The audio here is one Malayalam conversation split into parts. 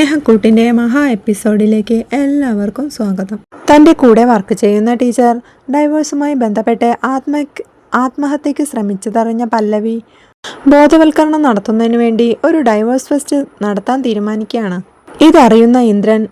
സ്നേഹക്കൂട്ടിന്റെ മഹാ എപ്പിസോഡിലേക്ക് എല്ലാവർക്കും സ്വാഗതം. തന്റെ കൂടെ വർക്ക് ചെയ്യുന്ന ടീച്ചർ ഡൈവേഴ്സുമായി ബന്ധപ്പെട്ട് ആത്മ ആത്മഹത്യക്ക് ശ്രമിച്ചതറിഞ്ഞ പല്ലവി ബോധവൽക്കരണം നടത്തുന്നതിന് വേണ്ടി ഒരു ഡൈവേഴ്സ് ഫെസ്റ്റ് നടത്താൻ തീരുമാനിക്കുകയാണ്. ഇതറിയുന്ന ഇന്ദ്രൻ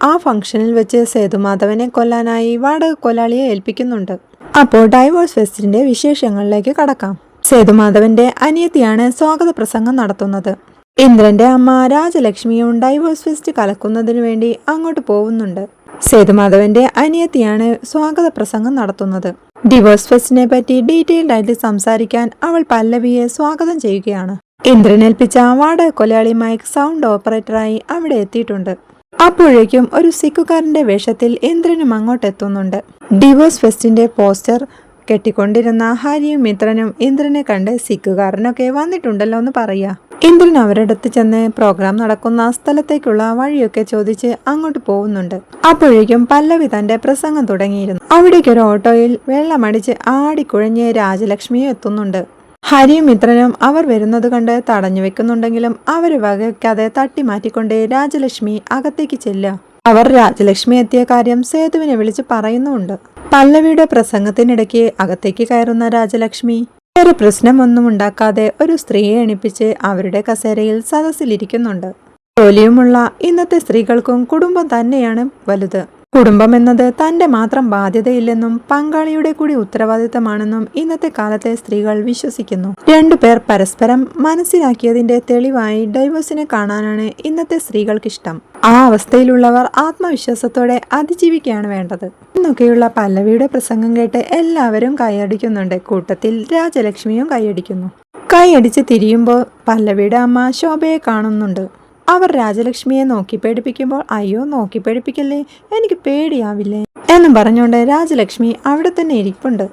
ആ ഫംഗ്ഷനിൽ വെച്ച് സേതുമാധവനെ കൊല്ലാനായി വാടക കൊലാളിയെ ഏൽപ്പിക്കുന്നുണ്ട്. അപ്പോൾ ഡൈവേഴ്സ് ഫെസ്റ്റിന്റെ വിശേഷങ്ങളിലേക്ക് കടക്കാം. സേതുമാധവന്റെ അനിയത്തിയാണ് സ്വാഗത പ്രസംഗം നടത്തുന്നത്. ഇന്ദ്രന്റെ അമ്മ രാജലക്ഷ്മിയും ഡൈവോഴ്സ് ഫെസ്റ്റ് കലക്കുന്നതിനു വേണ്ടി അങ്ങോട്ട് പോകുന്നുണ്ട്. സേതുമാധവന്റെ അനിയത്തിയാണ് സ്വാഗത പ്രസംഗം നടത്തുന്നത്. ഡിവോഴ്സ് ഫെസ്റ്റിനെ പറ്റി ഡീറ്റെയിൽഡ് ആയിട്ട് സംസാരിക്കാൻ അവൾ പല്ലവിയെ സ്വാഗതം ചെയ്യുകയാണ്. ഇന്ദ്രൻ ഏൽപ്പിച്ച വാടക കൊലയാളി മൈക്ക് സൗണ്ട് ഓപ്പറേറ്ററായി അവിടെ എത്തിയിട്ടുണ്ട്. അപ്പോഴേക്കും ഒരു സിക്കുകാരന്റെ വേഷത്തിൽ ഇന്ദ്രനും അങ്ങോട്ട് എത്തുന്നുണ്ട്. ഡിവോഴ്സ് ഫെസ്റ്റിന്റെ പോസ്റ്റർ കെട്ടിക്കൊണ്ടിരുന്ന ഹരിയും മിത്രനും ഇന്ദ്രനെ കണ്ട് സിക്കുകാരനൊക്കെ വന്നിട്ടുണ്ടല്ലോ എന്ന് പറയാ. ഇന്ദ്രൻ അവരടുത്ത് ചെന്ന് പ്രോഗ്രാം നടക്കുന്ന സ്ഥലത്തേക്കുള്ള വഴിയൊക്കെ ചോദിച്ച് അങ്ങോട്ട് പോകുന്നുണ്ട്. അപ്പോഴേക്കും പല്ലവി തന്റെ പ്രസംഗം തുടങ്ങിയിരുന്നു. അവിടേക്ക് ഒരു ഓട്ടോയിൽ വെള്ളമടിച്ച് ആടിക്കുഴഞ്ഞ് രാജലക്ഷ്മിയും എത്തുന്നുണ്ട്. ഹരിയും മിത്രനും അവർ വരുന്നത് കണ്ട് തടഞ്ഞു വെക്കുന്നുണ്ടെങ്കിലും അവരെ വകയ്ക്കാതെ തട്ടി മാറ്റിക്കൊണ്ട് രാജലക്ഷ്മി അകത്തേക്ക് ചെല്ലുക. അവർ രാജലക്ഷ്മി എത്തിയ കാര്യം സേതുവിനെ വിളിച്ച് പറയുന്നുമുണ്ട്. പല്ലവിയുടെ പ്രസംഗത്തിനിടയ്ക്ക് അകത്തേക്ക് കയറുന്ന രാജലക്ഷ്മി വേറെ പ്രശ്നമൊന്നും ഉണ്ടാക്കാതെ ഒരു സ്ത്രീയെ എണിപ്പിച്ച് അവരുടെ കസേരയിൽ സദസ്സിലിരിക്കുന്നുണ്ട്. ജോലിയുമുള്ള ഇന്നത്തെ സ്ത്രീകൾക്കും കുടുംബം തന്നെയാണ് വലുത്. കുടുംബം എന്നത് തന്റെ മാത്രം ബാധ്യതയില്ലെന്നും പങ്കാളിയുടെ കൂടി ഉത്തരവാദിത്തമാണെന്നും ഇന്നത്തെ കാലത്തെ സ്ത്രീകൾ വിശ്വസിക്കുന്നു. രണ്ടുപേർ പരസ്പരം മനസ്സിലാക്കിയതിന്റെ തെളിവായി ഡൈവേഴ്സിനെ കാണാനാണ് ഇന്നത്തെ സ്ത്രീകൾക്കിഷ്ടം. ആ അവസ്ഥയിലുള്ളവർ ആത്മവിശ്വാസത്തോടെ അതിജീവിക്കുകയാണ് വേണ്ടത്. എന്നൊക്കെയുള്ള പല്ലവിയുടെ പ്രസംഗം കേട്ട് എല്ലാവരും കൈയടിക്കുന്നുണ്ട്. കൂട്ടത്തിൽ രാജലക്ഷ്മിയും കൈയടിക്കുന്നു. കൈയടിച്ച് തിരിയുമ്പോൾ പല്ലവിയുടെ അമ്മ ശോഭയെ കാണുന്നുണ്ട്. അവർ രാജലക്ഷ്മിയെ നോക്കി പേടിപ്പിക്കുമ്പോൾ അയ്യോ നോക്കി പേടിപ്പിക്കല്ലേ? എനിക്ക് പേടിയാവില്ലേ? എന്നും പറഞ്ഞുകൊണ്ട് രാജലക്ഷ്മി അവിടെ തന്നെ ഇരിപ്പുണ്ട്.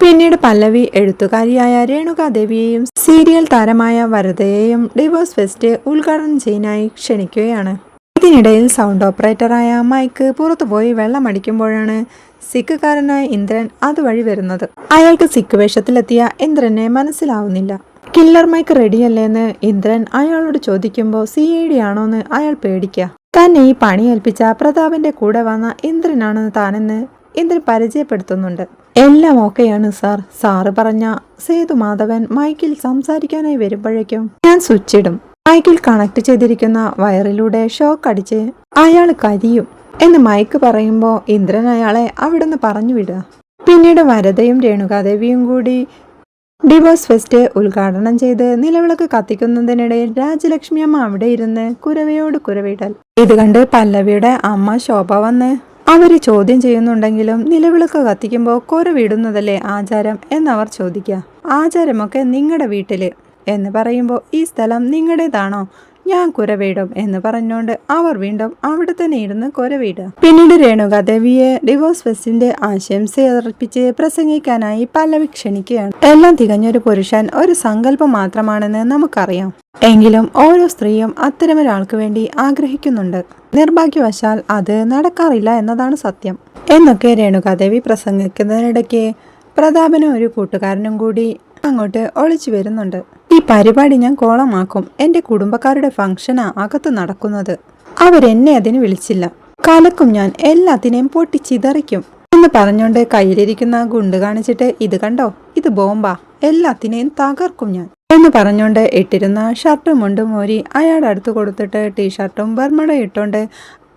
പിന്നീട് പല്ലവി എഴുത്തുകാരിയായ രേണുകാദേവിയെയും സീരിയൽ താരമായ വരതയെയും ഡിവോഴ്സ് ഫെസ്റ്റ് ഉദ്ഘാടനം ചെയ്യാനായി ക്ഷണിക്കുകയാണ്. ഇതിനിടയിൽ സൗണ്ട് ഓപ്പറേറ്ററായ മൈക്ക് പുറത്തുപോയി വെള്ളമടിക്കുമ്പോഴാണ് സിഖുകാരനായ ഇന്ദ്രൻ അതുവഴി വരുന്നത്. അയാൾക്ക് സിഖ് വേഷത്തിലെത്തിയ ഇന്ദ്രനെ മനസ്സിലാവുന്നില്ല. കില്ലർ മൈക്ക് റെഡിയല്ലേന്ന് ഇന്ദ്രൻ അയാളോട് ചോദിക്കുമ്പോൾ സി ഐ ഡി ആണോന്ന് അയാൾ പേടിക്കുക തന്നെ ഈ പണി ഏൽപ്പിച്ച പ്രതാപന്റെ കൂടെ വന്ന ഇന്ദ്രനാണെന്ന് താനെന്ന് ഇന്ദ്രൻ പരിചയപ്പെടുത്തുന്നുണ്ട്. എല്ലാം ഓക്കെയാണ് സാർ. സാറ് പറഞ്ഞ സേതു മാധവൻ മൈക്കിൽ സംസാരിക്കാനായി വരുമ്പോഴേക്കും ഞാൻ സ്വിച്ച് ഇടും. മൈക്കിൽ കണക്ട് ചെയ്തിരിക്കുന്ന വയറിലൂടെ ഷോക്ക് അടിച്ച് അയാൾ കരിയും എന്ന് മൈക്ക് പറയുമ്പോൾ ഇന്ദ്രൻ അയാളെ അവിടുന്ന് പറഞ്ഞു വിടുക. പിന്നീട് വരതയും രേണുകാദേവിയും കൂടി ഡിവോഴ്സ് ഫെസ്റ്റ് ഉദ്ഘാടനം ചെയ്ത് നിലവിളക്ക് കത്തിക്കുന്നതിനിടയിൽ രാജലക്ഷ്മി അമ്മ അവിടെ ഇരുന്ന് കുരവയോട് കുരവിടൽ. ഇത് കണ്ട് പല്ലവിയുടെ അമ്മ ശോഭ വന്ന് അവർ ചോദ്യം ചെയ്യുന്നുണ്ടെങ്കിലും നിലവിളക്ക് കത്തിക്കുമ്പോൾ കുരവിടുന്നതല്ലേ ആചാരം? എന്നവർ ചോദിക്കുക ആചാരമൊക്കെ നിങ്ങളുടെ വീട്ടിൽ. എന്ന് പറയുമ്പോൾ ഈ സ്ഥലം നിങ്ങളുടേതാണോ ഞാൻ കുരവീടും എന്ന് പറഞ്ഞുകൊണ്ട് അവർ വീണ്ടും അവിടെ തന്നെ ഇരുന്ന് കുരവീടുക പിന്നീട് രേണുക ദേവിയെ ഡിവോഴ്സ് ഫെസ്റ്റിന്റെ ആശംസ അർപ്പിച്ച് പ്രസംഗിക്കാനായി പല്ലവി ക്ഷണിക്കുകയാണ്. എല്ലാം തികഞ്ഞൊരു പുരുഷൻ ഒരു സങ്കല്പം മാത്രമാണെന്ന് നമുക്കറിയാം. എങ്കിലും ഓരോ സ്ത്രീയും അത്തരമൊരാൾക്ക് വേണ്ടി ആഗ്രഹിക്കുന്നുണ്ട്. നിർഭാഗ്യവശാൽ അത് നടക്കാറില്ല എന്നതാണ് സത്യം. എന്നൊക്കെ രേണുകാദേവി പ്രസംഗിക്കുന്നതിനിടയ്ക്ക് പ്രതാപനും ഒരു കൂട്ടുകാരനും കൂടി അങ്ങോട്ട് ഒളിച്ചു വരുന്നുണ്ട്. പരിപാടി ഞാൻ കോളമാക്കും. എന്റെ കുടുംബക്കാരുടെ ഫംഗ്ഷനാ അകത്ത് നടക്കുന്നത്. അവരെന്നെ അതിന് വിളിച്ചില്ല. കലക്കും ഞാൻ എല്ലാത്തിനെയും പൊട്ടിച്ചിതറിക്കും. എന്ന് പറഞ്ഞുകൊണ്ട് കയ്യിലിരിക്കുന്ന ഗുണ്ട് കാണിച്ചിട്ട് ഇത് കണ്ടോ? ഇത് ബോംബാ. എല്ലാത്തിനെയും തകർക്കും ഞാൻ. എന്ന് പറഞ്ഞുകൊണ്ട് ഇട്ടിരുന്ന ഷർട്ടും മുണ്ടും മോരി അയാളുടെ അടുത്ത് കൊടുത്തിട്ട് ടീഷർട്ടും ബർമടയും ഇട്ടുകൊണ്ട്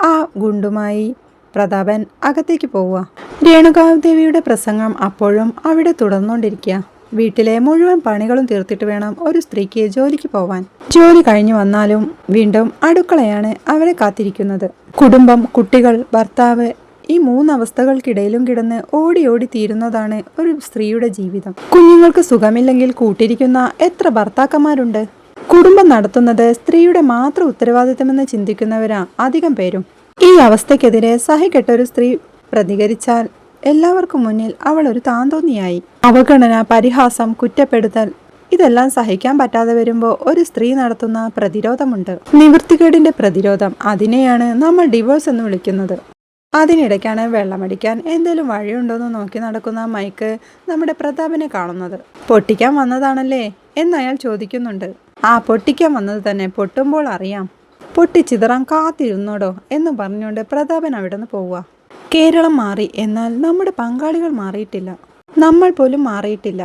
ആ ഗുണ്ടുമായി പ്രതാപൻ അകത്തേക്ക് പോവുക. രേണുകാവ് ദേവിയുടെ പ്രസംഗം അപ്പോഴും അവിടെ തുടർന്നുകൊണ്ടിരിക്കുക വീട്ടിലെ മുഴുവൻ പണികളും തീർത്തിട്ട് വേണം ഒരു സ്ത്രീക്ക് ജോലിക്ക് പോവാൻ. ജോലി കഴിഞ്ഞു വന്നാലും വീണ്ടും അടുക്കളയാണ് അവരെ കാത്തിരിക്കുന്നത്. കുടുംബം കുട്ടികൾ ഭർത്താവ് ഈ മൂന്നവസ്ഥകൾക്കിടയിലും കിടന്ന് ഓടി ഓടി തീരുന്നതാണ് ഒരു സ്ത്രീയുടെ ജീവിതം. കുഞ്ഞുങ്ങൾക്ക് സുഖമില്ലെങ്കിൽ കൂട്ടിരിക്കുന്ന എത്ര ഭർത്താക്കന്മാരുണ്ട്? കുടുംബം നടത്തുന്നത് സ്ത്രീയുടെ മാത്രം ഉത്തരവാദിത്തമെന്ന് ചിന്തിക്കുന്നവരാ അധികം പേരും. ഈ അവസ്ഥക്കെതിരെ സഹിക്കെട്ട ഒരു സ്ത്രീ പ്രതികരിച്ചാൽ എല്ലാവർക്കും മുന്നിൽ അവൾ ഒരു താന്തോന്നിയായി. അവഗണന പരിഹാസം കുറ്റപ്പെടുത്തൽ ഇതെല്ലാം സഹിക്കാൻ പറ്റാതെ വരുമ്പോൾ ഒരു സ്ത്രീ നടത്തുന്ന പ്രതിരോധമുണ്ട്. നിവൃത്തികേടിന്റെ പ്രതിരോധം അതിനെയാണ് നമ്മൾ ഡിവോഴ്സ് എന്ന് വിളിക്കുന്നത്. അതിനിടയ്ക്കാണ് വെള്ളമടിക്കാൻ എന്തെങ്കിലും വഴിയുണ്ടോയെന്ന് നോക്കി നടക്കുന്ന മൈക്ക് നമ്മുടെ പ്രതാപിനെ കാണുന്നത്. പൊട്ടിക്കാൻ വന്നതാണല്ലേ എന്നയാൾ ചോദിക്കുന്നുണ്ട്. ആ പൊട്ടിക്കാൻ വന്നത് തന്നെ പൊട്ടുമ്പോൾ അറിയാം. പൊട്ടിച്ചിതറാൻ കാത്തിരുന്നോടോ എന്ന് പറഞ്ഞുകൊണ്ട് പ്രതാപൻ അവിടെ നിന്ന് പോവുക. കേരളം മാറി എന്നാൽ നമ്മുടെ പങ്കാളികൾ മാറിയിട്ടില്ല. നമ്മൾ പോലും മാറിയിട്ടില്ല.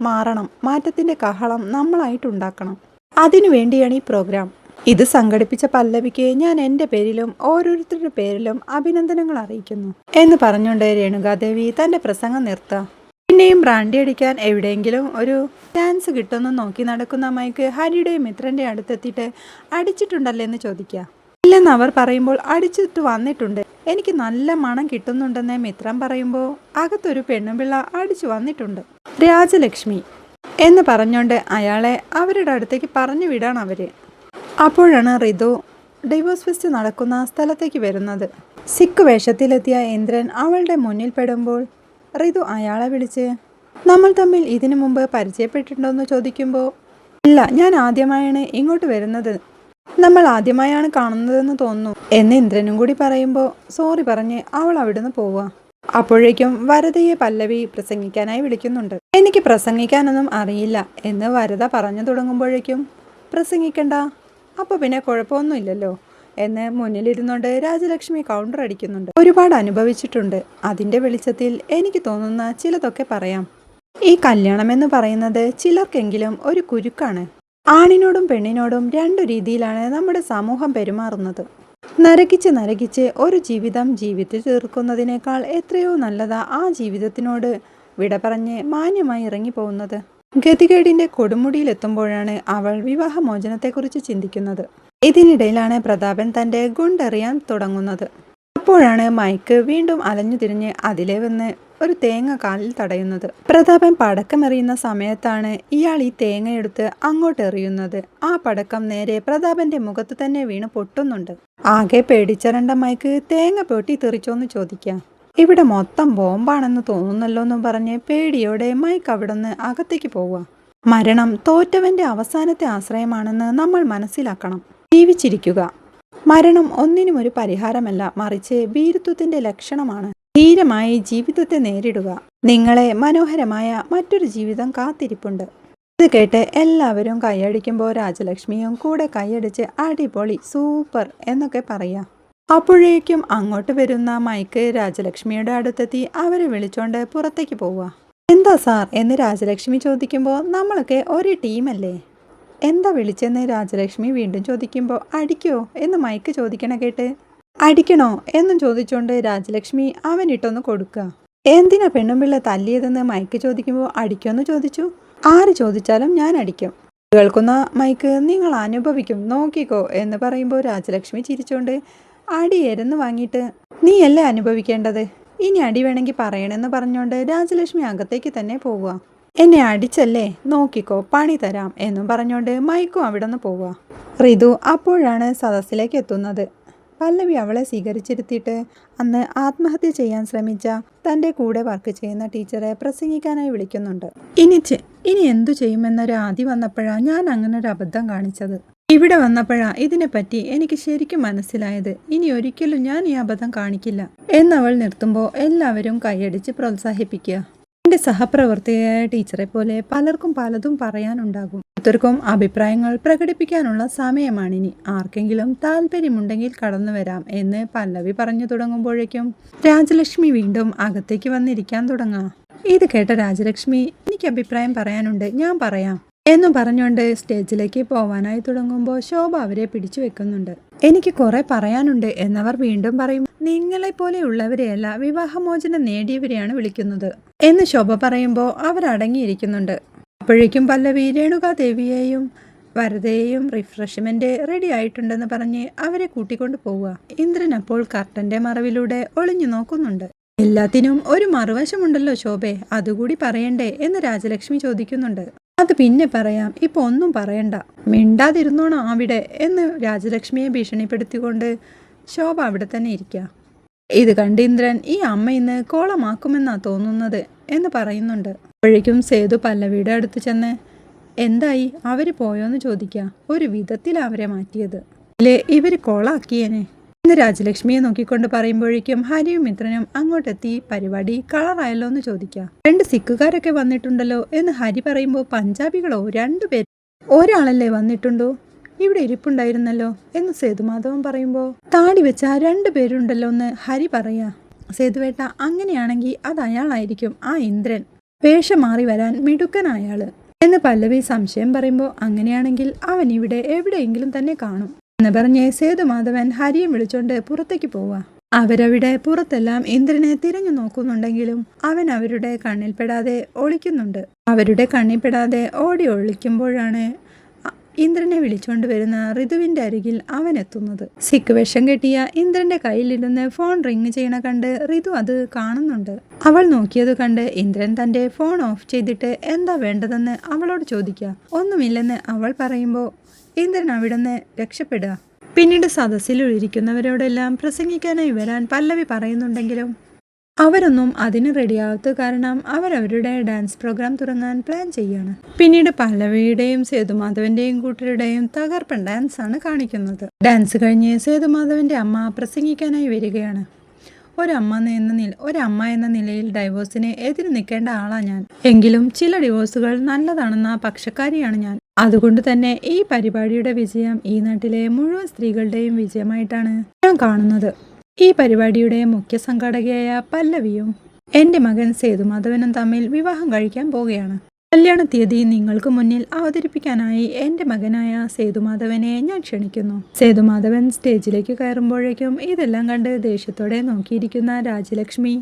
മാറണം. മാറ്റത്തിന്റെ കഹളം നമ്മളായിട്ടുണ്ടാക്കണം അതിനുവേണ്ടിയാണ് ഈ പ്രോഗ്രാം. ഇത് സംഘടിപ്പിച്ച പല്ലവിക്ക് ഞാൻ എന്റെ പേരിലും ഓരോരുത്തരുടെ പേരിലും അഭിനന്ദനങ്ങൾ അറിയിക്കുന്നു. എന്ന് പറഞ്ഞുകൊണ്ട് രേണുകാദേവി തന്റെ പ്രസംഗം നിർത്തുക പിന്നെയും ബ്രാൻഡി അടിക്കാൻ എവിടെയെങ്കിലും ഒരു ചാൻസ് കിട്ടുമെന്ന് നോക്കി നടക്കുന്ന അമ്മയ്ക്ക് ഹരിയുടെയും മിത്രന്റെ അടുത്തെത്തിയിട്ട് അടിച്ചിട്ടുണ്ടല്ലേ എന്ന് ചോദിക്കുക ഇല്ലെന്ന് അവർ പറയുമ്പോൾ അടിച്ചിട്ട് വന്നിട്ടുണ്ട്. എനിക്ക് നല്ല മണം കിട്ടുന്നുണ്ടെന്ന് മിത്രം പറയുമ്പോൾ അകത്തൊരു പെണ്ണുപിള്ള അടിച്ചു വന്നിട്ടുണ്ട്. രാജലക്ഷ്മി എന്ന് പറഞ്ഞുകൊണ്ട് അയാളെ അവരുടെ അടുത്തേക്ക് പറഞ്ഞു വിടാണ് അവർ അപ്പോഴാണ് റിതു ഡിവോഴ്സ് ഫെസ്റ്റ് നടക്കുന്ന സ്ഥലത്തേക്ക് വരുന്നത്. സിക്ക് വേഷത്തിലെത്തിയ ഇന്ദ്രൻ അവളുടെ മുന്നിൽ പെടുമ്പോൾ റിതു അയാളെ വിളിച്ച് നമ്മൾ തമ്മിൽ ഇതിനു മുമ്പ് പരിചയപ്പെട്ടിട്ടുണ്ടോ എന്ന് ചോദിക്കുമ്പോൾ ഇല്ല ഞാൻ ആദ്യമായാണ് ഇങ്ങോട്ട് വരുന്നത്. നമ്മൾ ആദ്യമായാണ് കാണുന്നതെന്ന് തോന്നുന്നു. എന്ന് ഇന്ദ്രനും കൂടി പറയുമ്പോൾ സോറി പറഞ്ഞ് അവൾ അവിടുന്ന് പോവുക അപ്പോഴേക്കും വരതയെ പല്ലവി പ്രസംഗിക്കാനായി വിളിക്കുന്നുണ്ട്. എനിക്ക് പ്രസംഗിക്കാനൊന്നും അറിയില്ല എന്ന് വരത പറഞ്ഞു തുടങ്ങുമ്പോഴേക്കും പ്രസംഗിക്കണ്ട. അപ്പോൾ പിന്നെ കുഴപ്പമൊന്നുമില്ലല്ലോ എന്ന് മുന്നിലിരുന്നുകൊണ്ട് രാജലക്ഷ്മി കൗണ്ടർ അടിക്കുന്നുണ്ട്. ഒരുപാട് അനുഭവിച്ചിട്ടുണ്ട്. അതിന്റെ വെളിച്ചത്തിൽ എനിക്ക് തോന്നുന്ന ചിലതൊക്കെ പറയാം. ഈ കല്യാണം എന്ന് പറയുന്നത് ചിലർക്കെങ്കിലും ഒരു കുരുക്കാണ്. ആണിനോടും പെണ്ണിനോടും രണ്ടു രീതിയിലാണ് നമ്മുടെ സമൂഹം പെരുമാറുന്നത്. നരകിച്ച് നരകിച്ച് ഒരു ജീവിതം ജീവിതത്തിൽ തീർക്കുന്നതിനേക്കാൾ എത്രയോ നല്ലതാ ആ ജീവിതത്തിനോട് വിട പറഞ്ഞ് മാന്യമായി ഇറങ്ങിപ്പോകുന്നത്. ഗതികേടിന്റെ കൊടുമുടിയിലെത്തുമ്പോഴാണ് അവൾ വിവാഹമോചനത്തെക്കുറിച്ച് ചിന്തിക്കുന്നത്. ഇതിനിടയിലാണ് പ്രതാപൻ തന്റെ ഗുണ്ടെറിയാൻ തുടങ്ങുന്നത്. അപ്പോഴാണ് മൈക്ക് വീണ്ടും അലഞ്ഞു തിരിഞ്ഞ് അതിലെ വന്ന് ഒരു തേങ്ങ കാലിൽ തടയുന്നത്. പ്രതാപൻ പടക്കമെറിയുന്ന സമയത്താണ് ഇയാൾ ഈ തേങ്ങയെടുത്ത് അങ്ങോട്ട് എറിയുന്നത്. ആ പടക്കം നേരെ പ്രതാപന്റെ മുഖത്ത് തന്നെ വീണ് പൊട്ടുന്നുണ്ട്. ആകെ പേടിച്ചരണ്ട മൈക്ക് തേങ്ങ പൊട്ടി തെറിച്ചോന്ന് ചോദിക്കാം. ഇവിടെ മൊത്തം ബോംബാണെന്ന് തോന്നുന്നല്ലോ എന്നും പറഞ്ഞ് പേടിയോടെ മൈക്ക് അവിടുന്ന് അകത്തേക്ക് പോവുക. മരണം തോറ്റവന്റെ അവസാനത്തെ ആശ്രയമാണെന്ന് നമ്മൾ മനസ്സിലാക്കണം. ജീവിച്ചിരിക്കുക. മരണം ഒന്നിനും ഒരു പരിഹാരമല്ല മറിച്ച് ഭീരുത്വത്തിന്റെ ലക്ഷണമാണ്. ധീരമായി ജീവിതത്തെ നേരിടുക. നിങ്ങളെ മനോഹരമായ മറ്റൊരു ജീവിതം കാത്തിരിപ്പുണ്ട്. ഇത് കേട്ട് എല്ലാവരും കൈയടിക്കുമ്പോൾ രാജലക്ഷ്മിയും കൂടെ കൈയടിച്ച് അടിപൊളി സൂപ്പർ എന്നൊക്കെ പറയാം. അപ്പോഴേക്കും അങ്ങോട്ട് വരുന്ന മൈക്ക് രാജലക്ഷ്മിയുടെ അടുത്തെത്തി അവരെ വിളിച്ചോണ്ട് പുറത്തേക്ക് പോവുക എന്താ സാർ എന്ന് രാജലക്ഷ്മി ചോദിക്കുമ്പോൾ നമ്മളൊക്കെ ഒരേ ടീമല്ലേ? എന്താ വിളിച്ചെന്ന് രാജലക്ഷ്മി വീണ്ടും ചോദിക്കുമ്പോൾ അടിക്കോ? എന്ന് മൈക്ക് ചോദിക്കണ കേട്ട്. അടിക്കണോ? എന്നും ചോദിച്ചുകൊണ്ട് രാജലക്ഷ്മി അവനിട്ടൊന്ന് കൊടുക്കുക എന്തിനാ പെണ്ണുമ്പിള്ള തല്ലിയതെന്ന്? മൈക്ക് ചോദിക്കുമ്പോൾ അടിക്കുമെന്ന് ചോദിച്ചു. ആര് ചോദിച്ചാലും ഞാൻ അടിക്കും. കേൾക്കുന്ന മൈക്ക് നിങ്ങൾ അനുഭവിക്കും. നോക്കിക്കോ എന്ന് പറയുമ്പോൾ രാജലക്ഷ്മി ചിരിച്ചുകൊണ്ട് അടി എരന്ന് വാങ്ങിയിട്ട് നീയല്ലേ അനുഭവിക്കേണ്ടത്? ഇനി അടി വേണമെങ്കിൽ പറയണമെന്ന് പറഞ്ഞുകൊണ്ട് രാജലക്ഷ്മി അകത്തേക്ക് തന്നെ പോവുക എന്നെ അടിച്ചല്ലേ? നോക്കിക്കോ പണി തരാം എന്നും പറഞ്ഞുകൊണ്ട് മൈക്കും അവിടെ നിന്ന് പോവുക റിതു അപ്പോഴാണ് സദസ്സിലേക്ക് എത്തുന്നത്. പല്ലവി അവളെ സ്വീകരിച്ചിരുത്തിയിട്ട് അന്ന് ആത്മഹത്യ ചെയ്യാൻ ശ്രമിച്ച തന്റെ കൂടെ വർക്ക് ചെയ്യുന്ന ടീച്ചറെ പ്രസംഗിക്കാനായി വിളിക്കുന്നുണ്ട്. ഇനി ഇനി എന്തു ചെയ്യുമെന്നൊരു ആദ്യം വന്നപ്പോഴാണ് ഞാൻ അങ്ങനെ ഒരു അബദ്ധം കാണിച്ചത്. ഇവിടെ വന്നപ്പോഴാ ഇതിനെപ്പറ്റി എനിക്ക് ശരിക്കും മനസ്സിലായത്. ഇനി ഒരിക്കലും ഞാൻ ഈ അബദ്ധം കാണിക്കില്ല. എന്നവൾ നിർത്തുമ്പോൾ എല്ലാവരും കൈയടിച്ച് പ്രോത്സാഹിപ്പിക്കുക. എന്റെ സഹപ്രവർത്തകയായ ടീച്ചറെ പോലെ പലർക്കും പലതും പറയാനുണ്ടാകും. ഓരോരുത്തർക്കും അഭിപ്രായങ്ങൾ പ്രകടിപ്പിക്കാനുള്ള സമയമാണിനി. ആർക്കെങ്കിലും താല്പര്യമുണ്ടെങ്കിൽ കടന്നു വരാം എന്ന് പല്ലവി പറഞ്ഞു തുടങ്ങുമ്പോഴേക്കും രാജലക്ഷ്മി വീണ്ടും അകത്തേക്ക് വന്നിരിക്കാൻ തുടങ്ങാം. ഇത് കേട്ട രാജലക്ഷ്മി എനിക്ക് അഭിപ്രായം പറയാനുണ്ട്. ഞാൻ പറയാം. എന്നു പറഞ്ഞുകൊണ്ട് സ്റ്റേജിലേക്ക് പോവാനായി തുടങ്ങുമ്പോൾ ശോഭ അവരെ പിടിച്ചു വെക്കുന്നുണ്ട്. എനിക്ക് കുറെ പറയാനുണ്ട് എന്നവർ വീണ്ടും പറയും നിങ്ങളെ പോലെയുള്ളവരെയല്ല വിവാഹമോചനം നേടിയവരെയാണ് വിളിക്കുന്നത് എന്ന് ശോഭ പറയുമ്പോൾ അവരടങ്ങിയിരിക്കുന്നുണ്ട്. അപ്പോഴേക്കും പല്ലവി രേണുകാദേവിയെയും വരതയെയും റിഫ്രഷ്മെന്റ് റെഡി ആയിട്ടുണ്ടെന്ന് പറഞ്ഞ് അവരെ കൂട്ടിക്കൊണ്ട് പോവുക. ഇന്ദ്രൻ അപ്പോൾ കർട്ടന്റെ മറവിലൂടെ ഒളിഞ്ഞു നോക്കുന്നുണ്ട്. എല്ലാത്തിനും ഒരു മറുവശമുണ്ടല്ലോ ശോഭെ അതുകൂടി പറയണ്ടേ എന്ന് രാജലക്ഷ്മി ചോദിക്കുന്നുണ്ട്. അത് പിന്നെ പറയാം. ഇപ്പൊ ഒന്നും പറയണ്ട. മിണ്ടാതിരുന്നോണോ അവിടെ എന്ന് രാജലക്ഷ്മിയെ ഭീഷണിപ്പെടുത്തിക്കൊണ്ട് ശോഭ അവിടെ തന്നെ ഇരിക്കുക ഇത് കണ്ട് ഇന്ദ്രൻ ഈ അമ്മ ഇന്ന് കോളമാക്കുമെന്നാ തോന്നുന്നത് എന്ന് പറയുന്നുണ്ട്. അപ്പോഴേക്കും സേതു പല്ലവിയുടെ അടുത്ത് ചെന്ന് എന്തായി? അവർ പോയോന്ന് ചോദിക്കുക ഒരു വിധത്തിൽ അവരെ മാറ്റിയത്. അല്ലേ ഇവർ കോളാക്കിയേനെ. എന്ന് രാജലക്ഷ്മിയെ നോക്കിക്കൊണ്ട് പറയുമ്പോഴേക്കും ഹരിയും മിത്രനും അങ്ങോട്ടെത്തി പരിപാടി കളറായല്ലോ എന്ന് ചോദിക്കാം. രണ്ട് സിക്കുകാരൊക്കെ വന്നിട്ടുണ്ടല്ലോ എന്ന് ഹരി പറയുമ്പോൾ പഞ്ചാബികളോ രണ്ടുപേർ ഒരാളല്ലേ വന്നിട്ടുണ്ടോ? ഇവിടെ ഇരിപ്പുണ്ടായിരുന്നല്ലോ എന്ന് സേതുമാധവൻ പറയുമ്പോൾ താടി വെച്ച രണ്ടു പേരുണ്ടല്ലോ എന്ന് ഹരി പറയാ. സേതുവേട്ട അങ്ങനെയാണെങ്കിൽ അത് അയാളായിരിക്കും ആ ഇന്ദ്രൻ. വേഷം മാറി വരാൻ മിടുക്കനായാൾ എന്ന് പല്ലവി സംശയം പറയുമ്പോൾ അങ്ങനെയാണെങ്കിൽ അവൻ ഇവിടെ എവിടെയെങ്കിലും തന്നെ കാണും. എന്ന് പറഞ്ഞ് സേതുമാധവൻ ഹരിയും വിളിച്ചോണ്ട് പുറത്തേക്ക് പോവാ അവരവിടെ പുറത്തെല്ലാം ഇന്ദ്രനെ തിരഞ്ഞു നോക്കുന്നുണ്ടെങ്കിലും അവൻ അവരുടെ കണ്ണിൽപ്പെടാതെ ഒളിക്കുന്നുണ്ട്. അവരുടെ കണ്ണിൽപ്പെടാതെ ഓടി ഒളിക്കുമ്പോഴാണ് ഇന്ദ്രനെ വിളിച്ചുകൊണ്ട് വരുന്ന ഋതുവിന്റെ അരികിൽ അവൻ എത്തുന്നത്. സിക്ക് വേഷം കെട്ടിയ ഇന്ദ്രന്റെ കയ്യിലിരുന്ന് ഫോൺ റിങ് ചെയ്യണ കണ്ട് ഋതു അത് കാണുന്നുണ്ട്. അവൾ നോക്കിയത് കണ്ട് ഇന്ദ്രൻ തന്റെ ഫോൺ ഓഫ് ചെയ്തിട്ട് എന്താ വേണ്ടതെന്ന് അവളോട് ചോദിക്കുക. ഒന്നുമില്ലെന്ന് അവൾ പറയുമ്പോൾ ഇന്ദ്രൻ അവിടുന്ന് രക്ഷപ്പെടുക? പിന്നീട് സദസ്സിലിരിക്കുന്നവരോടെല്ലാം പ്രസംഗിക്കാനായി വരാൻ പല്ലവി പറയുന്നുണ്ടെങ്കിലും അവരൊന്നും അതിന് റെഡിയാവാത്ത കാരണം അവരവരുടെ ഡാൻസ് പ്രോഗ്രാം തുടങ്ങാൻ പ്ലാൻ ചെയ്യാണ് പിന്നീട് പല്ലവിയുടെയും സേതുമാധവന്റെയും കൂട്ടരുടെയും തകർപ്പൻ ഡാൻസ് ആണ് കാണിക്കുന്നത്. ഡാൻസ് കഴിഞ്ഞ് സേതുമാധവന്റെ അമ്മ പ്രസംഗിക്കാനായി വരികയാണ്. ഒരമ്മ എന്ന നില ഒരമ്മ എന്ന നിലയിൽ ഡൈവോഴ്സിനെ എതിര് നിൽക്കേണ്ട ആളാ ഞാൻ. എങ്കിലും ചില ഡിവോഴ്സുകൾ നല്ലതാണെന്ന പക്ഷക്കാരിയാണ് ഞാൻ. അതുകൊണ്ട് തന്നെ ഈ പരിപാടിയുടെ വിജയം ഈ നാട്ടിലെ മുഴുവൻ സ്ത്രീകളുടെയും വിജയമായിട്ടാണ് ഞാൻ കാണുന്നത്. ഈ പരിപാടിയുടെ മുഖ്യ സംഘാടകയായ പല്ലവിയും എന്റെ മകൻ സേതുമാധവനും തമ്മിൽ വിവാഹം കഴിക്കാൻ പോവുകയാണ്. കല്യാണ തീയതി നിങ്ങൾക്ക് മുന്നിൽ അവതരിപ്പിക്കാനായി എന്റെ മകനായ സേതുമാധവനെ ഞാൻ ക്ഷണിക്കുന്നു. സേതുമാധവൻ സ്റ്റേജിലേക്ക് കയറുമ്പോഴേക്കും ഇതെല്ലാം കണ്ട് ദേഷ്യത്തോടെ നോക്കിയിരിക്കുന്ന രാജലക്ഷ്മി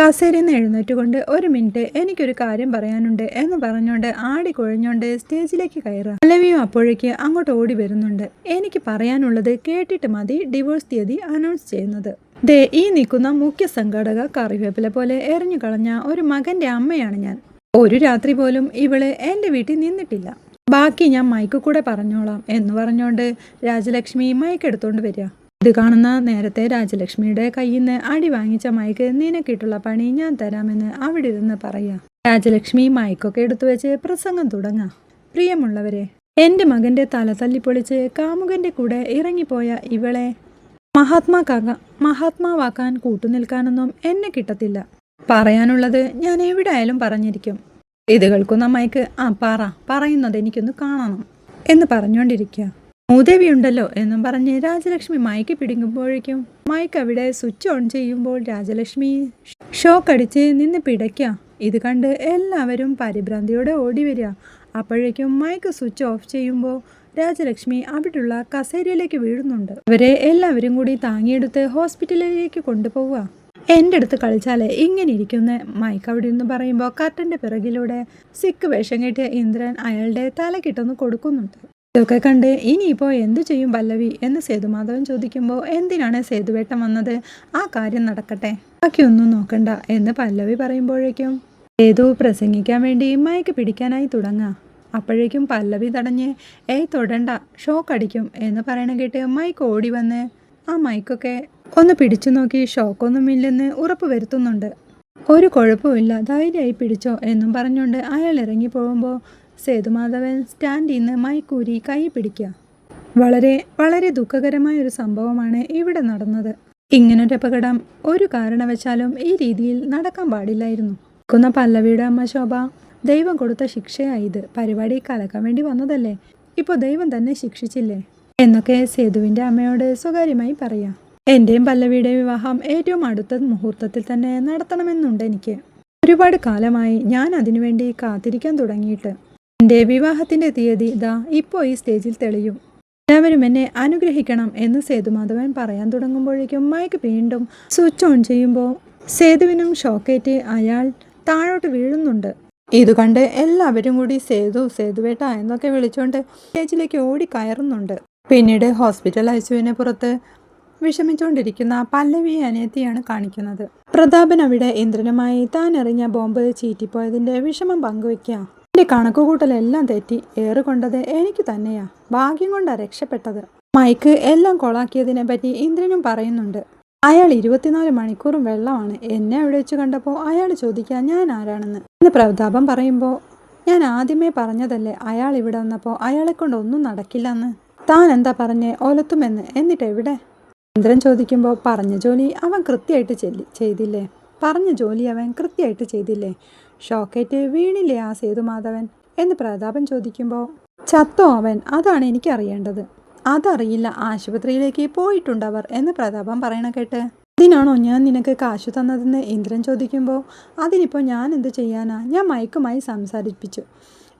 കസേരയിൽ നിന്ന് എഴുന്നേറ്റുകൊണ്ട് ഒരു മിനിറ്റ് എനിക്കൊരു കാര്യം പറയാനുണ്ട് എന്ന് പറഞ്ഞുകൊണ്ട് ആടി കുഴഞ്ഞുകൊണ്ട് സ്റ്റേജിലേക്ക് കയറുക. പല്ലവിയും അപ്പോഴേക്ക് അങ്ങോട്ട് ഓടി വരുന്നുണ്ട്. എനിക്ക് പറയാനുള്ളത് കേട്ടിട്ട് മതി ഡിവോഴ്സ് തീയതി അനൗൺസ് ചെയ്യുന്നത്. ദേ ഈ നിൽക്കുന്ന മുഖ്യ സംഘാടക കറിവേപ്പില പോലെ എറിഞ്ഞു കളഞ്ഞ ഒരു മകന്റെ അമ്മയാണ് ഞാൻ. ഒരു രാത്രി പോലും ഇവൾ എന്റെ വീട്ടിൽ നിന്നിട്ടില്ല. ബാക്കി ഞാൻ മൈക്ക് കൂടെ പറഞ്ഞോളാം എന്ന് പറഞ്ഞുകൊണ്ട് രാജലക്ഷ്മി മൈക്ക് എടുത്തോണ്ട് വരിക. ഇത് കാണുന്ന നേരത്തെ രാജലക്ഷ്മിയുടെ കയ്യിൽ നിന്ന് അടി വാങ്ങിച്ച മൈക്ക് നിനക്കിട്ടുള്ള പണി ഞാൻ തരാമെന്ന് അവിടെ ഇരുന്ന് പറയാ. രാജലക്ഷ്മി മൈക്കൊക്കെ എടുത്തു വെച്ച് പ്രസംഗം തുടങ്ങാം. പ്രിയമുള്ളവരെ എന്റെ മകന്റെ തല തല്ലിപ്പൊളിച്ച് കാമുകന്റെ കൂടെ ഇറങ്ങിപ്പോയ ഇവളെ മഹാത്മാക്കാകാൻ മഹാത്മാവാക്കാൻ കൂട്ടുനിൽക്കാനൊന്നും എന്നെ കിട്ടത്തില്ല. പറയാനുള്ളത് ഞാൻ എവിടെ ആയാലും പറഞ്ഞിരിക്കും. ഇത് കേൾക്കുന്ന മൈക്ക് ആ പറ പറയുന്നത് എനിക്കൊന്ന് കാണണം എന്ന് പറഞ്ഞുകൊണ്ടിരിക്കുക. മൂദേവി ഉണ്ടല്ലോ എന്നും പറഞ്ഞ് രാജലക്ഷ്മി മൈക്ക് പിടിക്കുമ്പോഴേക്കും മൈക്ക് അവിടെ സ്വിച്ച് ഓൺ ചെയ്യുമ്പോൾ രാജലക്ഷ്മി ഷോക്ക് അടിച്ച് നിന്ന് പിടയ്ക്കുക. ഇത് കണ്ട് എല്ലാവരും പരിഭ്രാന്തിയോടെ ഓടി വരിക. അപ്പോഴേക്കും മൈക്ക് സ്വിച്ച് ഓഫ് ചെയ്യുമ്പോൾ രാജലക്ഷ്മി അവിടെയുള്ള കസേരയിലേക്ക് വീഴുന്നുണ്ട്. അവരെ എല്ലാവരും കൂടി താങ്ങിയെടുത്ത് ഹോസ്പിറ്റലിലേക്ക് കൊണ്ടുപോവുക. എന്റെ അടുത്ത് കളിച്ചാൽ ഇങ്ങനെ ഇരിക്കുന്ന മൈക്ക് അവിടെ നിന്ന് പറയുമ്പോൾ കർട്ടന്റെ പിറകിലൂടെ സിക്ക് വേഷം കെട്ടിയ ഇന്ദ്രൻ അയാളുടെ തലക്കിട്ടൊന്ന് കൊടുക്കുന്നുണ്ട്. ഇതൊക്കെ കണ്ട് ഇനിയിപ്പോൾ എന്തു ചെയ്യും പല്ലവി എന്ന് സേതുമാധവൻ ചോദിക്കുമ്പോൾ എന്തിനാണ് സേതുവേട്ടം വന്നത്? ആ കാര്യം നടക്കട്ടെ. ബാക്കിയൊന്നും നോക്കണ്ട എന്ന് പല്ലവി പറയുമ്പോഴേക്കും സേതു പ്രസംഗിക്കാൻ വേണ്ടി മയക്ക് പിടിക്കാനായി തുടങ്ങാം. അപ്പോഴേക്കും പല്ലവി തടഞ്ഞ് ഏയ് തൊടണ്ട ഷോക്ക് അടിക്കും എന്ന് പറയണ കേട്ട് മൈക്ക് ഓടി വന്ന് ആ മൈക്കൊക്കെ ഒന്ന് പിടിച്ചു നോക്കി ഷോക്കൊന്നുമില്ലെന്ന് ഉറപ്പ് വരുത്തുന്നുണ്ട്. ഒരു കുഴപ്പമില്ല ധൈര്യമായി പിടിച്ചോ എന്നും പറഞ്ഞുകൊണ്ട് അയാൾ ഇറങ്ങി പോകുമ്പോൾ സേതുമാധവൻ സ്റ്റാൻഡിൽ നിന്ന് മൈക്കൂരി കൈ പിടിക്കുക. വളരെ വളരെ ദുഃഖകരമായ ഒരു സംഭവമാണ് ഇവിടെ നടന്നത്. ഇങ്ങനൊരു അപകടം ഒരു കാരണവശാലും ഈ രീതിയിൽ നടക്കാൻ പാടില്ലായിരുന്നു. കുന്ന പല്ലവിയുടെ അമ്മ ശോഭ ദൈവം കൊടുത്ത ശിക്ഷയായി ഇത്. പരിപാടി കലക്കാൻ വേണ്ടി വന്നതല്ലേ? ഇപ്പോൾ ദൈവം തന്നെ ശിക്ഷിച്ചില്ലേ? എന്നൊക്കെ സേതുവിന്റെ അമ്മയോട് സ്വകാര്യമായി പറയാം. എന്റെയും പല്ലവിയുടെ വിവാഹം ഏറ്റവും അടുത്ത മുഹൂർത്തത്തിൽ തന്നെ നടത്തണമെന്നുണ്ട് എനിക്ക്. ഒരുപാട് കാലമായി ഞാൻ അതിനുവേണ്ടി കാത്തിരിക്കാൻ തുടങ്ങിയിട്ട്. എന്റെ വിവാഹത്തിന്റെ തീയതി ഇതാ ഇപ്പോ ഈ സ്റ്റേജിൽ തെളിയും. എല്ലാവരും എന്നെ അനുഗ്രഹിക്കണം എന്ന് സേതുമാധവൻ പറയാൻ തുടങ്ങുമ്പോഴേക്കും മൈക്ക് വീണ്ടും സ്വിച്ച് ഓൺ ചെയ്യുമ്പോൾ സേതുവിനും ഷോക്കേറ്റ് അയാൾ താഴോട്ട് വീഴുന്നുണ്ട്. ഇത് കണ്ട് എല്ലാവരും കൂടി സേതു സേതുവേട്ട എന്നൊക്കെ വിളിച്ചുകൊണ്ട് സ്റ്റേജിലേക്ക് ഓടി കയറുന്നുണ്ട്. പിന്നീട് ഹോസ്പിറ്റൽ ഐസുവിനെ പുറത്ത് വിഷമിച്ചുകൊണ്ടിരിക്കുന്ന പല്ലവി അനിയത്തിയാണ് കാണിക്കുന്നത്. പ്രതാപൻ അവിടെ ഇന്ദ്രനുമായി താൻ എറിഞ്ഞ ബോംബ് ചീറ്റിപ്പോയതിന്റെ വിഷമം പങ്കുവെക്കുക എന്റെ കണക്കുകൂട്ടലെല്ലാം തെറ്റി. ഏറുകൊണ്ടത് എനിക്ക് തന്നെയാ. ഭാഗ്യം കൊണ്ടാ രക്ഷപ്പെട്ടത്. മൈക്ക് എല്ലാം കൊളാക്കിയതിനെ പറ്റി ഇന്ദ്രനും പറയുന്നുണ്ട്. അയാൾ ഇരുപത്തിനാല് മണിക്കൂറും വെള്ളമാണ്. എന്നെ അവിടെ വെച്ച് കണ്ടപ്പോൾ അയാൾ ചോദിക്കാൻ ഞാൻ ആരാണെന്ന്? എന്ന് പ്രതാപം പറയുമ്പോൾ ഞാൻ ആദ്യമേ പറഞ്ഞതല്ലേ അയാൾ ഇവിടെ വന്നപ്പോൾ അയാളെ കൊണ്ട് ഒന്നും നടക്കില്ലെന്ന്? താൻ എന്താ പറഞ്ഞേ? ഒലത്തുമെന്ന് എന്നിട്ട് എവിടെ ഇന്ദ്രൻ ചോദിക്കുമ്പോൾ പറഞ്ഞ ജോലി അവൻ കൃത്യമായിട്ട് ചെല്ലി ചെയ്തില്ലേ? പറഞ്ഞ ജോലി അവൻ കൃത്യമായിട്ട് ചെയ്തില്ലേ? ഷോക്കേറ്റ് വീണില്ലേ ആ സേതുമാധവൻ എന്ന് പ്രതാപൻ ചോദിക്കുമ്പോൾ ചത്തോ അവൻ? അതാണ് എനിക്കറിയേണ്ടത്. അതറിയില്ല ആശുപത്രിയിലേക്ക് പോയിട്ടുണ്ടവർ. എന്ന് പ്രതാപൻ പറയണ കേട്ട് അതിനാണോ ഞാൻ നിനക്ക് കാശു തന്നതെന്ന്? ഇന്ദ്രൻ ചോദിക്കുമ്പോൾ അതിനിപ്പോൾ ഞാൻ എന്ത് ചെയ്യാനാ? ഞാൻ മയക്കുമായി സംസാരിപ്പിച്ചു.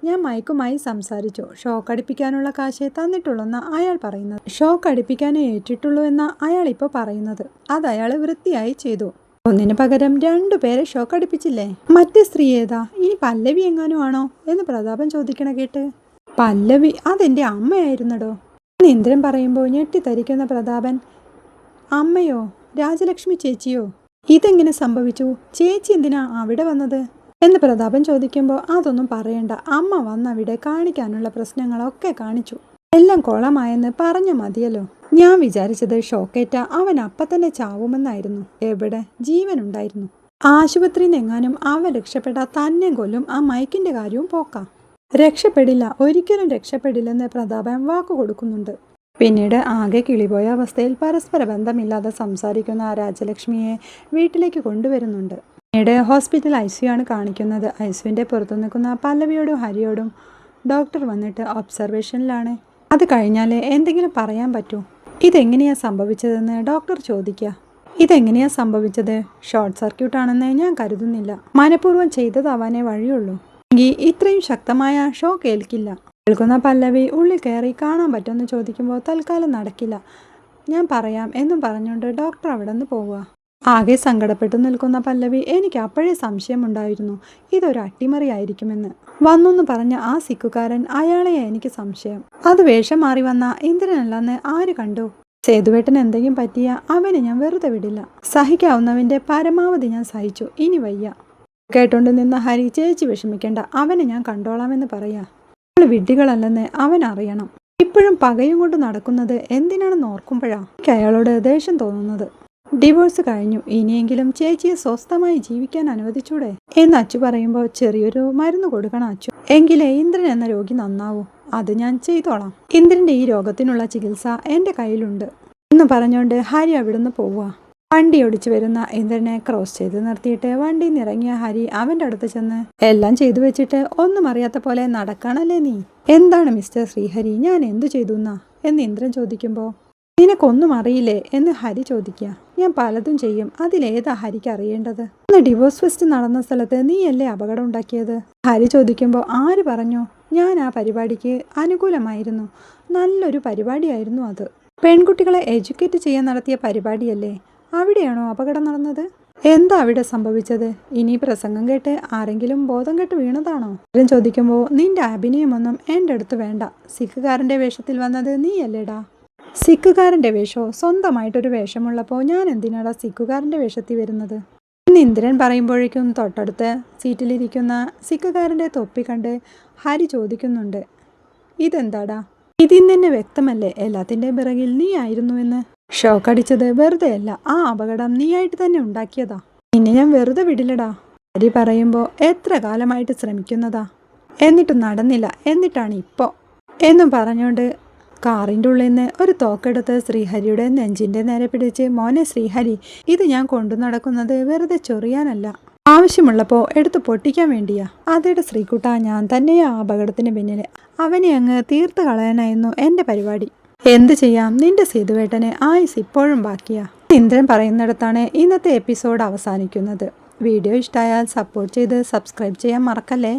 ഞാൻ മൈക്കുമായി സംസാരിച്ചു. ഷോക്ക് അടിപ്പിക്കാനുള്ള കാശേ തന്നിട്ടുള്ളൂന്ന അയാൾ പറയുന്നത്. ഷോക്ക് അടിപ്പിക്കാനേ ഏറ്റിട്ടുള്ളൂ എന്ന അയാൾ ഇപ്പോൾ പറയുന്നത്. അത് അയാൾ വൃത്തിയായി ചെയ്തു. ഒന്നിന് പകരം രണ്ടു പേരെ ഷോക്ക് അടിപ്പിച്ചില്ലേ? മറ്റേ സ്ത്രീ ഏതാ? ഇനി പല്ലവി എങ്ങാനും ആണോ? എന്ന് പ്രതാപൻ ചോദിക്കണ കേട്ട്. പല്ലവി? അതെന്റെ അമ്മയായിരുന്നടോ? ഇന്ദ്രൻ പറയുമ്പോൾ ഞെട്ടിത്തരിക്കുന്ന പ്രതാപൻ. അമ്മയോ? രാജലക്ഷ്മി ചേച്ചിയോ? ഇതെങ്ങനെ സംഭവിച്ചു? ചേച്ചി എന്തിനാ അവിടെ വന്നത്? എന്ന് പ്രതാപൻ ചോദിക്കുമ്പോൾ അതൊന്നും പറയണ്ട. അമ്മ വന്നവിടെ കാണിക്കാനുള്ള പ്രശ്നങ്ങളൊക്കെ കാണിച്ചു. എല്ലാം കോളമായെന്ന് പറഞ്ഞു മതിയല്ലോ. ഞാൻ വിചാരിച്ചത് ഷോക്കേറ്റ അവൻ അപ്പം തന്നെ ചാവുമെന്നായിരുന്നു. എവിടെ? ജീവനുണ്ടായിരുന്നു. ആശുപത്രിയിൽ നിന്നെങ്ങാനും അവൻ രക്ഷപ്പെട്ട തന്നെ കൊല്ലും. ആ മൈക്കിന്റെ കാര്യവും പോക്കാം. രക്ഷപ്പെടില്ല. ഒരിക്കലും രക്ഷപ്പെടില്ലെന്ന് പ്രതാപൻ വാക്കു കൊടുക്കുന്നുണ്ട്. പിന്നീട് ആകെ കിളിപോയ അവസ്ഥയിൽ പരസ്പര ബന്ധമില്ലാതെ സംസാരിക്കുന്ന രാജലക്ഷ്മിയെ വീട്ടിലേക്ക് കൊണ്ടുവരുന്നുണ്ട്. പിന്നീട് ഹോസ്പിറ്റൽ ഐ ആണ് കാണിക്കുന്നത്. ഐ സിയുവിന്റെ പുറത്തു നിൽക്കുന്ന പല്ലവിയോടും ഹരിയോടും ഡോക്ടർ വന്നിട്ട് ഒബ്സർവേഷനിലാണ്. അത് കഴിഞ്ഞാൽ എന്തെങ്കിലും പറയാൻ പറ്റൂ? ഇതെങ്ങനെയാ സംഭവിച്ചതെന്ന് ഡോക്ടർ ചോദിക്കുക. ഇതെങ്ങനെയാ സംഭവിച്ചത്? ഷോർട്ട് സർക്യൂട്ട് ആണെന്ന് ഞാൻ കരുതുന്നില്ല. മനഃപൂർവം ചെയ്തതാവാനേ വഴിയുള്ളൂ. എങ്കിൽ ഇത്രയും ശക്തമായ ഷോ ഏൽക്കില്ല കേൾക്കുന്ന പല്ലവി ഉള്ളിൽ കയറി കാണാൻ പറ്റുമെന്ന് ചോദിക്കുമ്പോൾ തൽക്കാലം നടക്കില്ല. ഞാൻ പറയാം എന്നും പറഞ്ഞുകൊണ്ട് ഡോക്ടർ അവിടെ നിന്ന് പോവുക. ആകെ സങ്കടപ്പെട്ടു നിൽക്കുന്ന പല്ലവി എനിക്ക് അപ്പോഴേ സംശയമുണ്ടായിരുന്നു. ഇതൊരു അട്ടിമറിയായിരിക്കുമെന്ന്. വന്നെന്ന് പറഞ്ഞ ആ സിക്കുകാരൻ അയാളെ എനിക്ക് സംശയം. അത് വേഷം മാറി വന്ന ഇന്ദ്രനല്ലെന്ന് ആര് കണ്ടു? സേതുവേട്ടൻ എന്തെങ്കിലും പറ്റിയ അവനെ ഞാൻ വെറുതെ വിടില്ല. സഹിക്കാവുന്നവന്റെ പരമാവധി ഞാൻ സഹിച്ചു. ഇനി വയ്യ. കേട്ടോണ്ട് നിന്ന ഹരി ചേച്ചി വിഷമിക്കേണ്ട. അവനെ ഞാൻ കണ്ടോളാമെന്ന് പറയാ. അവൾ വിഡ്ഢികളല്ലെന്ന് അവൻ അറിയണം. ഇപ്പോഴും പകയും കൊണ്ട് നടക്കുന്നത് എന്തിനാണെന്ന് ഓർക്കുമ്പോഴാ എനിക്ക് അയാളോട് ദേഷ്യം തോന്നുന്നത്. ഡിവോഴ്സ് കഴിഞ്ഞു. ഇനിയെങ്കിലും ചേച്ചിയെ സ്വസ്ഥമായി ജീവിക്കാൻ അനുവദിച്ചൂടെ? എന്ന് അച്ചു പറയുമ്പോൾ ചെറിയൊരു മരുന്ന് കൊടുക്കണം അച്ചു. എങ്കിലേ ഇന്ദ്രൻ എന്ന രോഗി നന്നാവൂ. അത് ഞാൻ ചെയ്തോളാം. ഇന്ദ്രന്റെ ഈ രോഗത്തിനുള്ള ചികിത്സ എന്റെ കയ്യിലുണ്ട്. എന്ന് പറഞ്ഞുകൊണ്ട് ഹരി അവിടുന്ന് പോവുക. വണ്ടി ഓടിച്ചു വരുന്ന ഇന്ദ്രനെ ക്രോസ് ചെയ്ത് നിർത്തിയിട്ട് വണ്ടിയിൽ നിന്ന് ഇറങ്ങിയ ഹരി അവന്റെ അടുത്ത് ചെന്ന് എല്ലാം ചെയ്തു വെച്ചിട്ട് ഒന്നും അറിയാത്ത പോലെ നടക്കണല്ലേ നീ? എന്താണ് മിസ്റ്റർ ശ്രീഹരി? ഞാൻ എന്തു ചെയ്തു എന്നാ എന്ന് ഇന്ദ്രൻ ചോദിക്കുമ്പോൾ നിനക്കൊന്നും അറിയില്ലേ? എന്ന് ഹരി ചോദിക്കുക. ഞാൻ പലതും ചെയ്യും. അതിലേതാ ഹരിക്ക് അറിയേണ്ടത്? അന്ന് ഡിവോഴ്സ് ഫെസ്റ്റ് നടന്ന സ്ഥലത്ത് നീയല്ലേ അപകടം ഉണ്ടാക്കിയത്? ഹരി ചോദിക്കുമ്പോൾ ആര് പറഞ്ഞു? ഞാൻ ആ പരിപാടിക്ക് അനുകൂലമായിരുന്നു. നല്ലൊരു പരിപാടിയായിരുന്നു അത്. പെൺകുട്ടികളെ എഡ്യൂക്കേറ്റ് ചെയ്യാൻ നടത്തിയ പരിപാടിയല്ലേ? അവിടെയാണോ അപകടം നടന്നത്? എന്താ അവിടെ സംഭവിച്ചത്? ഇനി പ്രസംഗം കേട്ട് ആരെങ്കിലും ബോധം കെട്ട് വീണതാണോ? ആരും ചോദിക്കുമ്പോൾ നിന്റെ അഭിനയമൊന്നും എന്റെ അടുത്ത് വേണ്ട. സിഖുകാരന്റെ വേഷത്തിൽ വന്നത് നീയല്ലേടാ. സിഖുകാരന്റെ വേഷമോ സ്വന്തമായിട്ടൊരു വേഷമുള്ളപ്പോൾ ഞാൻ എന്തിനാടാ സിക്കുകാരന്റെ വേഷത്തിൽ വരുന്നത്? ഇന്ന് ഇന്ദ്രൻ പറയുമ്പോഴേക്കും തൊട്ടടുത്ത് സീറ്റിലിരിക്കുന്ന സിക്കുകാരന്റെ തൊപ്പി കണ്ട് ഹരി ചോദിക്കുന്നുണ്ട് ഇതെന്താടാ? ഇതിൽ തന്നെ വ്യക്തമല്ലേ? എല്ലാത്തിന്റെ പിറകിൽ നീ ആയിരുന്നുവെന്ന്? ഷോക്ക് അടിച്ചത് വെറുതെയല്ല ആ അപകടം നീയായിട്ട് തന്നെ ഉണ്ടാക്കിയതാ. നിന്നെ ഞാൻ വെറുതെ വിടില്ലടാ. ഹരി പറയുമ്പോൾ എത്ര കാലമായിട്ട് ശ്രമിക്കുന്നതാ? എന്നിട്ടും നടന്നില്ല. എന്നിട്ടാണ് ഇപ്പോൾ എന്നും പറഞ്ഞുകൊണ്ട് കാറിന്റെ ഉള്ളിൽ നിന്ന് ഒരു തോക്കെടുത്ത് ശ്രീഹരിയുടെ നെഞ്ചിന്റെ നേരെ പിടിച്ച് മോനെ ശ്രീഹരി ഇത് ഞാൻ കൊണ്ടു നടക്കുന്നത് വെറുതെ ചൊറിയാനല്ല. ആവശ്യമുള്ളപ്പോൾ എടുത്ത് പൊട്ടിക്കാൻ വേണ്ടിയാ. അതേടെ ശ്രീകുട്ട ഞാൻ തന്നെയാ അപകടത്തിന് പിന്നിൽ അവനെ അങ്ങ് തീർത്ത് കളയാനായിരുന്നു എന്റെ പരിപാടി. എന്ത് ചെയ്യാം? നിന്റെ സേതുവേട്ടന് ആയുസ് ഇപ്പോഴും ബാക്കിയാ. ഇന്ദ്രൻ പറയുന്നിടത്താണ് ഇന്നത്തെ എപ്പിസോഡ് അവസാനിക്കുന്നത്. വീഡിയോ ഇഷ്ടമായാൽ സപ്പോർട്ട് ചെയ്ത് സബ്സ്ക്രൈബ് ചെയ്യാൻ മറക്കല്ലേ?